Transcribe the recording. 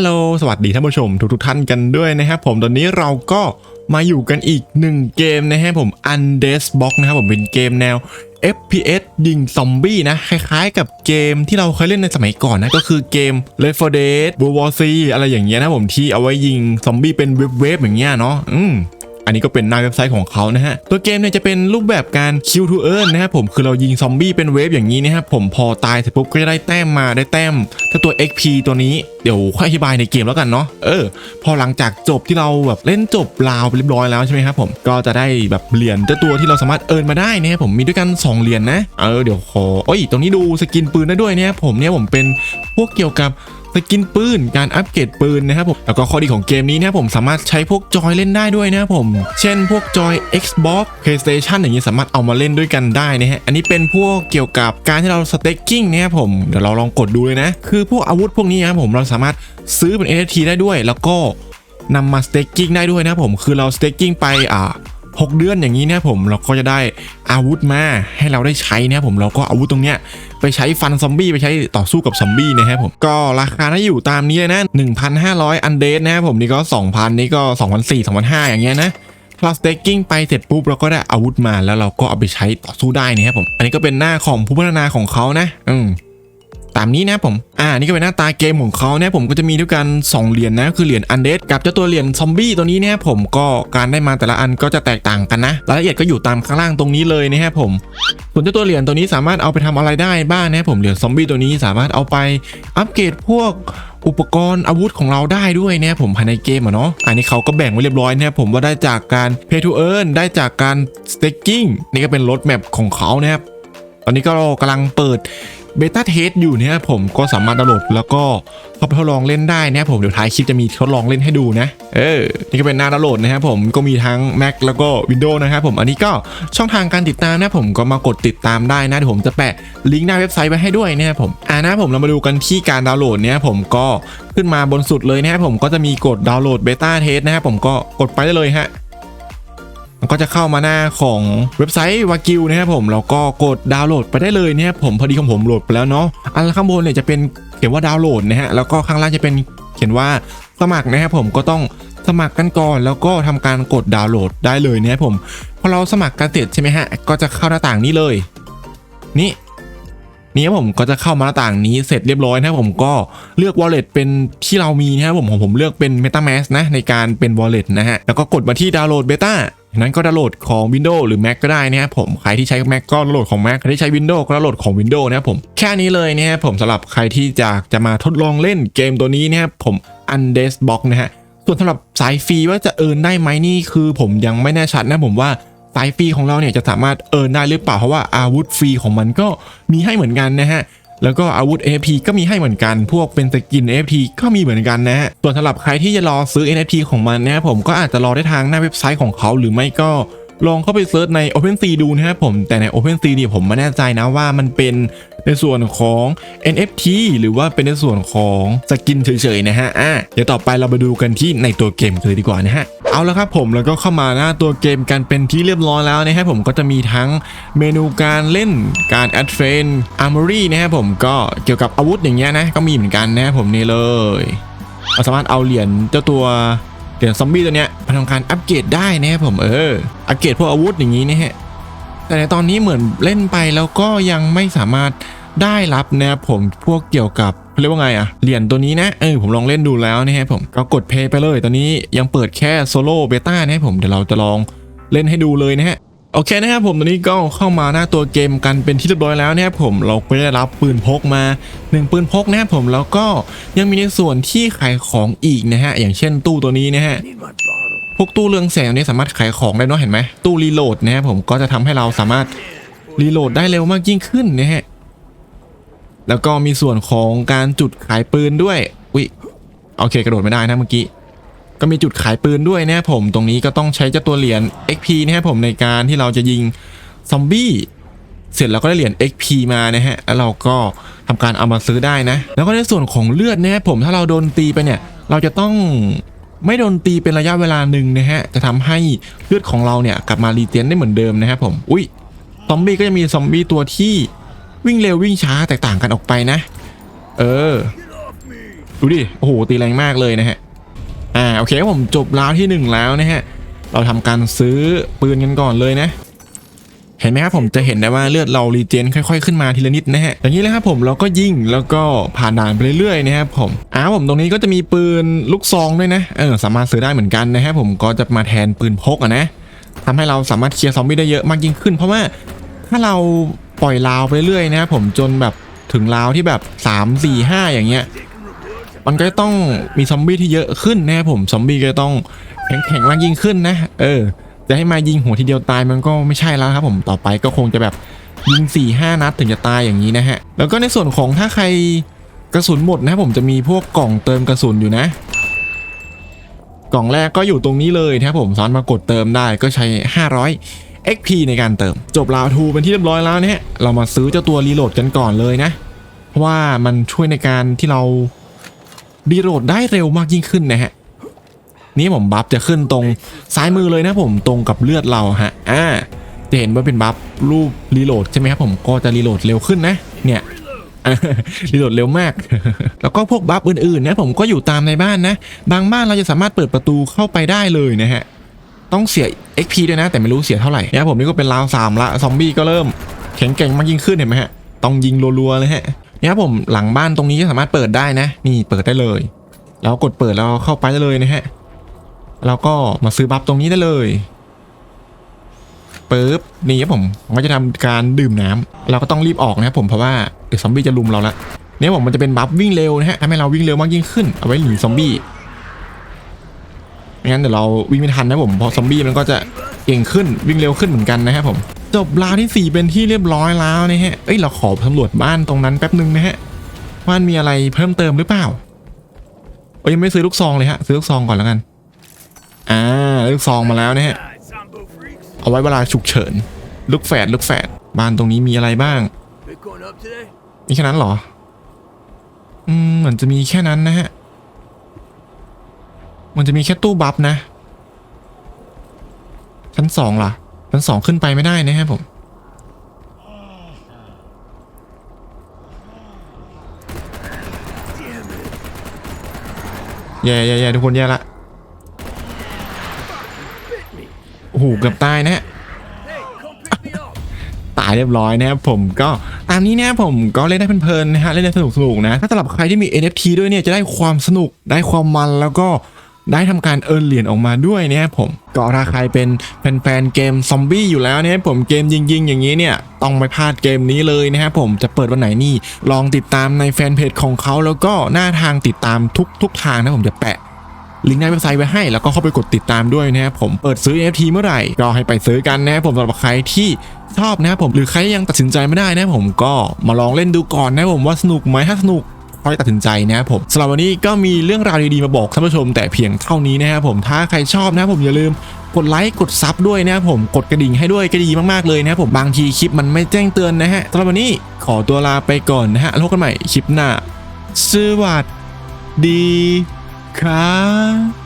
ลโหลสวัสดีท่านผู้ชมทุกทท่านกันด้วยนะครับผมตอนนี้เราก็มาอยู่กันอีกหนึ่งเกมนะฮะผม u n d e s b o x นะครับผมเป็นเกมแนว FPS ยิงซอมบี้นะ คล้ายๆ กับเกมที่เราเคยเล่นในสมัยก่อนนะ ก็คือเกม Left 4 Dead World War C อะไรอย่างเงี้ยนะผมที่เอาไว้ยิงซอมบี้เป็นเว็บๆอย่างเงี้ยเนาะอืม อันนี้ก็เป็นหน้าเว็บไซต์ของเขานะฮะ ตัวเกมเนี่ยจะเป็นรูปแบบการ kill to earn นะครับผมคือเรายิงซอมบี้เป็นเวฟอย่างนี้นะครับผมพอตายเสร็จปุ๊บก็จะได้แต้มมาได้แต้ม ถ้าตัว XP ตัวนี้เดี๋ยวค่อยอธิบายในเกมแล้วกันเนาะเออ พอหลังจากจบที่เราแบบเล่นจบราวไปเรียบร้อยแล้วใช่ไหมครับผมก็จะได้แบบเหรียญเจ้าตัวที่เราสามารถเอิร์นมาได้นะครับผมมีด้วยกัน 2เหรียญนะเออเดี๋ยวขอโอ้ยตรงนี้ดูสกินปืนได้ด้วยเนี่ยผมเนี่ยผมเป็นพวกเกี่ยวกับ สกินปืน การอัปเกรดปืนนะครับผมแล้วก็ข้อดีของเกมนี้นะครับผมสามารถใช้พวกจอยเล่นได้ด้วยนะครับผม เช่นพวกจอย Xbox PlayStation อย่างนี้สามารถเอามาเล่นด้วยกันได้นะฮะอันนี้เป็นพวกเกี่ยวกับการที่เราสเต็กกิ้งนะครับผมเดี๋ยวเราลองกดดูเลยนะ คือพวกอาวุธพวกนี้นะครับผมเราสามารถซื้อเป็น NFT ได้ด้วย แล้วก็นำมาสเต็กกิ้งได้ด้วยนะครับผมคือเราสเต็กกิ้งไปอ่า 6 เดือนอย่างนี้นะผมเราก็จะได้อาวุธมาให้เราได้ใช้นะครับผมเราก็อาวุธตรงเนี้ยไปใช้ฟันซอมบี้ไปใช้ต่อสู้กับซอมบี้นะครับผมก็ราคาน่าอยู่ตามนี้เลยนะ 1,500 อันเดสนะครับผมนี่ก็ 2,000 นี่ก็ 2,400 2,500 อย่างเงี้ยนะพอสเต็กกิ้งไปเสร็จปุ๊บเราก็ได้อาวุธมาแล้วเราก็เอาไปใช้ต่อสู้ได้นะครับผม อันนี้ก็เป็นหน้าของผู้พัฒนาของเขานะ อืม ตามนี้นะผม อ่า นี่ก็เป็นหน้าตาเกมของเขานะครับผมก็จะมีด้วยกัน 2 เหรียญนะคือเหรียญอันเดดกับเจ้าตัวเหรียญซอมบี้ตัวนี้นะครับผมก็การได้มาแต่ละอันก็จะแตกต่างกันนะ รายละเอียดก็อยู่ตามข้างล่างตรงนี้เลยนะครับผมส่วนเจ้าตัวเหรียญตัวนี้สามารถเอาไปทำอะไรได้บ้างนะผมเหรียญซอมบี้ตัวนี้สามารถเอาไปอัปเกรดพวกอุปกรณ์อาวุธของเราได้ด้วยนะครับผมภายในเกมอะเนาะอันนี้เขาก็แบ่งไว้เรียบร้อยนะครับผมว่าได้จากการ pay to earn ได้จากการ staking นี่ก็เป็นรถแมพของเขานะครับตอนนี้ก็กำลังเปิด เบต้าเทสอยู่เนี่ยผมก็สามารถดาวน์โหลดแล้วก็เข้าไปทดลองเล่นได้นะครับผมเดี๋ยวท้ายคลิปจะมีทดลองเล่นให้ดูนะ เออ นี่ก็เป็นหน้าดาวน์โหลดนะครับผมก็มีทั้ง Mac แล้วก็ Windows นะครับผมอันนี้ก็ช่องทางการติดตามนะผมก็มากดติดตามได้นะเดี๋ยวผมจะแปะลิงก์หน้าเว็บไซต์ไว้ให้ด้วยนะครับผมอ่านะผมเรามาดูกันที่การดาวน์โหลดเนี่ยผมก็ขึ้นมาบนสุดเลยนะครับผมก็จะมีกดดาวน์โหลดเบต้าเทสนะครับผมก็กดไปได้เลยฮะ มันก็จะเข้ามาหน้าของเว็บไซต์วากิวนะครับผมแล้วก็กดดาวน์โหลดไปได้เลยนะครับผมพอดีของผมโหลดไปแล้วเนาะอันข้างบนเนี่ยจะเป็นเขียนว่าดาวน์โหลดนะฮะแล้วก็ข้างล่างจะเป็นเขียนว่าสมัครนะครับผมก็ต้องสมัครกันก่อนแล้วก็ทำการกดดาวน์โหลดได้เลยนะครับผมพอเราสมัครกันเสร็จใช่ไหมฮะก็จะเข้าหน้าต่างนี้เลย นี่นี่ครับผมก็จะเข้ามาหน้าต่างนี้เสร็จเรียบร้อยนะครับผมก็เลือก wallet เป็นที่เรามีนะครับผมผมเลือกเป็น MetaMask นะในการเป็น wallet นะฮะแล้วก็กดมาที่ดาวน์โหลดเบต้า นั้นก็ดาวน์โหลดของ Windows หรือ Mac ก็ได้นะครับผมใครที่ใช้ Mac ก็ดาวน์โหลดของ Mac ใครที่ใช้ Windows ก็ดาวน์โหลดของ Windows นะครับผมแค่นี้เลยนะครับผมสำหรับใครที่จะจะมาทดลองเล่นเกมตัวนี้นะครับผม Undead Box นะฮะส่วนสำหรับสายฟรีว่าจะเอินได้ไหมนี่คือผมยังไม่แน่ชัดนะผมว่าสายฟรีของเราเนี่ยจะสามารถเอินได้หรือเปล่าเพราะว่าอาวุธฟรีของมันก็มีให้เหมือนกันนะฮะ แล้วก็อาวุธ NFT ก็มีให้เหมือนกัน พวกเป็นสกิน NFT ก็มีเหมือนกันนะฮะส่วนสำหรับใครที่จะรอซื้อ NFT ของมันนะครับผมก็อาจจะรอได้ทางหน้าเว็บไซต์ของเขาหรือไม่ก็ลองเข้าไปเซิร์ชใน OpenSea ดูนะครับผมแต่ใน OpenSea เนี่ยผมไม่แน่ใจนะว่ามันเป็นในส่วนของ NFT หรือว่าเป็นในส่วนของสกินเฉยๆนะฮะอะเดี๋ยวต่อไปเรามาดูกันที่ในตัวเกมกันเลยดีกว่านะฮะ เอาและครับผมแล้วก็เข้ามาหน้าตัวเกมกันเป็นที่เรียบร้อยแล้วนะครับผมก็จะมีทั้งเมนูการเล่นการแอดเฟนอาร์มอรี่นะครับผมก็เกี่ยวกับอาวุธอย่างเงี้ยนะก็มีเหมือนกันนะครับผมนี่เลยเราสามารถเอาเหรียญเจ้าตัวเหรียญซอมบี้ตัวเนี้ยมาทำการอัปเกรดได้นะครับผมเอออัปเกรดพวกอาวุธอย่างงี้นะฮะแต่ในตอนนี้เหมือนเล่นไปแล้วก็ยังไม่สามารถได้รับนะครับผมพวกเกี่ยวกับ เรียกว่าไงอะเหรียญตัวนี้นะเออผมลองเล่นดูแล้วนะครับผมก็กดเพย์ไปเลยตอนนี้ยังเปิดแค่โซโล่เบต้านะครับผมเดี๋ยวเราจะลองเล่นให้ดูเลยนะฮะโอเคนะครับผมตอนนี้ก็เข้ามาหน้าตัวเกมกันเป็นที่เรียบร้อยแล้วนะครับผมเราก็ได้รับปืนพกมาหนึ่งปืนพกนะครับผมแล้วก็ยังมีในส่วนที่ขายของอีกนะฮะอย่างเช่นตู้ตัวนี้นะฮะพวกตู้เรืองแสงนี้สามารถขายของได้เนอะเห็นไหมตู้รีโหลดนะครับผมก็จะทำให้เราสามารถรีโหลดได้เร็วมากยิ่งขึ้นนะฮะ แล้วก็มีส่วนของการจุดขายปืนด้วยอุ้ยโอเคกระโดดไม่ได้นะเมื่อกี้ก็มีจุดขายปืนด้วยนะครับผมตรงนี้ก็ต้องใช้เจ้าตัวเหรียญ XP นะครับผมในการที่เราจะยิงซอมบี้เสร็จแล้วก็ได้เหรียญ XP มานะฮะ แล้วเราก็ทำการเอามาซื้อได้นะ แล้วก็ในส่วนของเลือดนะครับผมถ้าเราโดนตีไปเนี่ย เราจะต้องไม่โดนตีเป็นระยะเวลาหนึ่งนะฮะ จะทำให้เลือดของเราเนี่ยกลับมารีเจนได้เหมือนเดิมนะครับผม อุ้ยซอมบี้ก็จะมีซอมบี้ตัวที่ วิ่งเร็ววิ่งช้าแตกต่างกันออกไปนะ เออ ดูดิ โอ้โห ตีแรงมากเลยนะฮะ อ่า โอเคผมจบราวที่หนึ่งแล้วนะฮะ เราทำการซื้อปืนกันก่อนเลยนะ เห็นไหมครับผมจะเห็นได้ว่าเลือดเรารีเจนค่อยๆขึ้นมาทีละนิดนะฮะ อย่างนี้เลยครับผมเราก็ยิงแล้วก็ผ่านด่านไปเรื่อยๆนะครับผมอ้าวผมตรงนี้ก็จะมีปืนลูกซองด้วยนะ เออ สามารถซื้อได้เหมือนกันนะครับผมก็จะมาแทนปืนพกอะนะทำให้เราสามารถเคลียร์ซอมบี้ได้เยอะมากยิ่งขึ้น เพราะว่าถ้าเรา ปล่อยราวไปเรื่อยนะครับผมจนแบบถึงราวที่แบบ3 4 5 อย่างเงี้ย มันก็ต้องมีซอมบี้ที่เยอะขึ้นนะครับผมซอมบี้ก็ต้องแข็งแข็งมากยิ่งขึ้นนะ เออจะให้มายิงหัวทีเดียวตายมันก็ไม่ใช่แล้วครับผมต่อไปก็คงจะแบบยิง4ี่ห้านัดถึงจะตายอย่างนี้นะฮะ แล้วก็ในส่วนของถ้าใครกระสุนหมดนะผมจะมีพวกกล่องเติมกระสุนอยู่นะ กล่องแรกก็อยู่ตรงนี้เลยนะครับผมสามารถมากดเติมได้ก็ใช้ 500 XP ในการเติม จบราวทูเป็นที่เรียบร้อยแล้วเนะฮะเรามาซื้อเจ้าตัวรีโหลดกันก่อนเลยนะ เพราะว่ามันช่วยในการที่เรารีโหลดได้เร็วมากยิ่งขึ้นนะฮะ นี่ผมบัฟจะขึ้นตรงซ้ายมือเลยนะผมตรงกับเลือดเราฮะ อ่า จะเห็นว่าเป็นบัฟรูปรีโหลดใช่ไหมครับผมก็จะรีโหลดเร็วขึ้นนะ เนี่ยรีโหลดเร็วมาก แล้วก็พวกบัฟอื่นๆนะผมก็อยู่ตามในบ้านนะ บางบ้านเราจะสามารถเปิดประตูเข้าไปได้เลยนะฮะ ต้องเสีย XP ด้วยนะ แต่ไม่รู้เสียเท่าไหร่เนี่ยผมนี่ก็เป็นราวสามละซอมบี้ก็เริ่มแข็งแกร่งมากยิ่งขึ้นเห็นไหมฮะต้องยิงรัวๆเลยฮะเนี่ยผมหลังบ้านตรงนี้ก็สามารถเปิดได้นะ นี่เปิดได้เลย แล้วกดเปิดแล้วเข้าไปได้เลยนะฮะแล้วก็มาซื้อบัฟตรงนี้ได้เลยปึ๊บนี่ครับผมก็จะทำการดื่มน้ำเราก็ต้องรีบออกนะครับผมเพราะว่าเดี๋ยวซอมบี้จะลุมเราละเนี่ยผมมันจะเป็นบัฟวิ่งเร็วนะฮะทำให้เราวิ่งเร็วมากยิ่งขึ้นเอาไว้หนีซอมบี้ ไม่งั้นเดี๋ยวเราวิ่งไม่ทันนะผมเพราะซอมบี้มันก็จะเก่งขึ้นวิ่งเร็วขึ้นเหมือนกันนะครับผม จบราวที่สี่เป็นที่เรียบร้อยแล้วนะฮะเอ้ยเราขอสำรวจบ้านตรงนั้นแป๊บนึงนะฮะว่ามีอะไรเพิ่มเติมหรือเปล่าเอ้ยยังไม่ซื้อลูกซองเลยฮะซื้อลูกซองก่อนแล้วกันอ่าลูกซองมาแล้วนะฮะ Zombo freaks. เอาไว้เวลาฉุกเฉินลูกแฝดลูกแฝดบ้านตรงนี้มีอะไรบ้าง Bit going up today? มีแค่นั้นเหรอ อืมเหมือนจะมีแค่นั้นนะฮะ มันจะมีแค่ตู้บัฟนะ ชั้นสองล่ะ ชั้นสองขึ้นไปไม่ได้นะฮะผม แย่แย่แย่ทุกคนแย่ละ โอ้โหเกือบตายนะฮะตายเรียบร้อยนะครับผมก็ตามนี้นะครับผมก็เล่นได้เพลินๆนะฮะเล่นได้สนุกๆนะถ้าสำหรับใครที่มี NFT ด้วยเนี่ยจะได้ความสนุกได้ความมันแล้วก็ ได้ทำการเอิร์นเหรียญออกมาด้วยนะครับผมก็ถ้าใครเป็นแฟนๆเกมซอมบี้อยู่แล้วเนี่ยผมเกมยิงๆ อย่างนี้เนี่ยต้องไม่พลาดเกมนี้เลยนะครับผมจะเปิดวันไหนนี่ ลองติดตามในแฟนเพจของเขาแล้วก็หน้าทางติดตามทุกๆทางนะผมจะแปะลิงก์ในเว็บไซต์ไว้ให้แล้วก็เข้าไปกดติดตามด้วยนะครับผมเปิดซื้อ NFT เมื่อไหร่ก็ให้ไปซื้อกันนะครับผมสำหรับใครที่ชอบนะครับผมหรือใครยังตัดสินใจไม่ได้นะครับผมก็มาลองเล่นดูก่อนนะครับผมว่าสนุกไหมถ้าสนุก ค่อยตัดสินใจนะครับผมสำหรับวันนี้ก็มีเรื่องราวดีๆมาบอกท่านผู้ชม แต่เพียงเท่านี้นะครับผมถ้าใครชอบนะครับผมอย่าลืมกดไลค์กดซับด้วยนะครับผมกดกระดิ่งให้ด้วยก็ดีมากๆเลยนะครับผมบางทีคลิปมันไม่แจ้งเตือนนะฮะสำหรับวันนี้ขอตัวลาไปก่อนนะฮะแล้วพบกันใหม่คลิปหน้าสวัสดีครับ